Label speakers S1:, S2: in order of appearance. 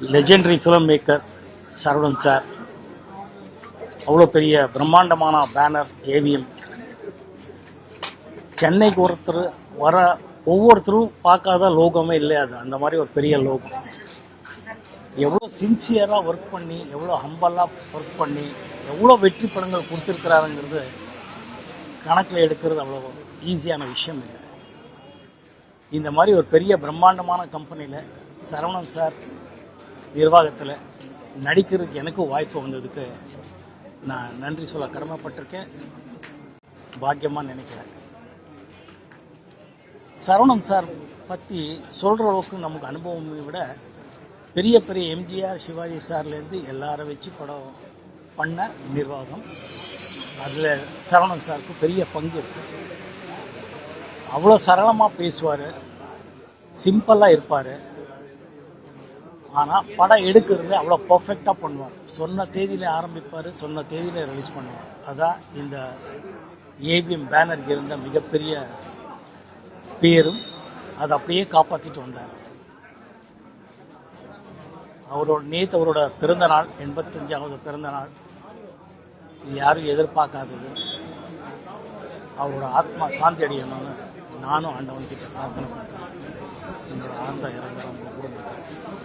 S1: Legendary film maker Saravanan sir அவ்வளோ பெரிய பிரம்மாண்டமான பேனர் ஏவிஎம் சென்னைக்கு ஒருத்தர் வர ஒவ்வொருத்தரும் பார்க்காத லோகமே இல்லையாது. அது அந்த மாதிரி ஒரு பெரிய லோகம். எவ்வளோ சின்சியராக ஒர்க் பண்ணி எவ்வளோ ஹம்பலாக ஒர்க் பண்ணி எவ்வளோ வெற்றி படங்கள் கொடுத்துருக்குறாருங்கிறது கணக்கில் எடுக்கிறது அவ்வளோ ஈஸியான விஷயம் இல்லை. இந்த மாதிரி ஒரு பெரிய பிரம்மாண்டமான கம்பெனியில் சரவணன் சார் நிர்வாகத்தில் நடிக்கிறதுக்கு எனக்கும் வாய்ப்பு வந்ததுக்கு நான் நன்றி சொல்ல கடமைப்பட்டிருக்கேன். பாக்கியமாக நினைக்கிறேன். சரவணன் சார் பற்றி சொல்கிற அளவுக்கு நமக்கு அனுபவம் விட பெரிய பெரிய எம்ஜிஆர் சிவாஜி சார்லேருந்து எல்லாரும் வச்சு படம் பண்ண நிர்வாகம். அதில் சரவணன் சாருக்கு பெரிய பங்கு இருக்குது அவ்வளோ சரளமாக பேசுவார். சிம்பிளாக இருப்பார். ஆனால் படம் எடுக்கிறது அவ்வளோ பர்ஃபெக்டாக பண்ணுவார். சொன்ன தேதியில் ஆரம்பிப்பார் சொன்ன தேதியில் ரிலீஸ் பண்ணுவார். அதான் இந்த ஏபிஎம் பேனருக்கு இருந்த மிகப்பெரிய பேரும் அதை அப்படியே காப்பாற்றிட்டு வந்தார். அவரோட நேற்று அவரோட பிறந்த நாள் எண்பத்தஞ்சாவது பிறந்த நாள் இது யாரும் எதிர்பார்க்காதது. அவரோட ஆத்மா சாந்தி அடையணும்னு நானும் ஆண்டவன் கிட்ட பிரார்த்தனை பண்ணுறேன் என்னோட ஆழ்ந்த இறங்குற உங்கள் குடும்பத்துக்கு.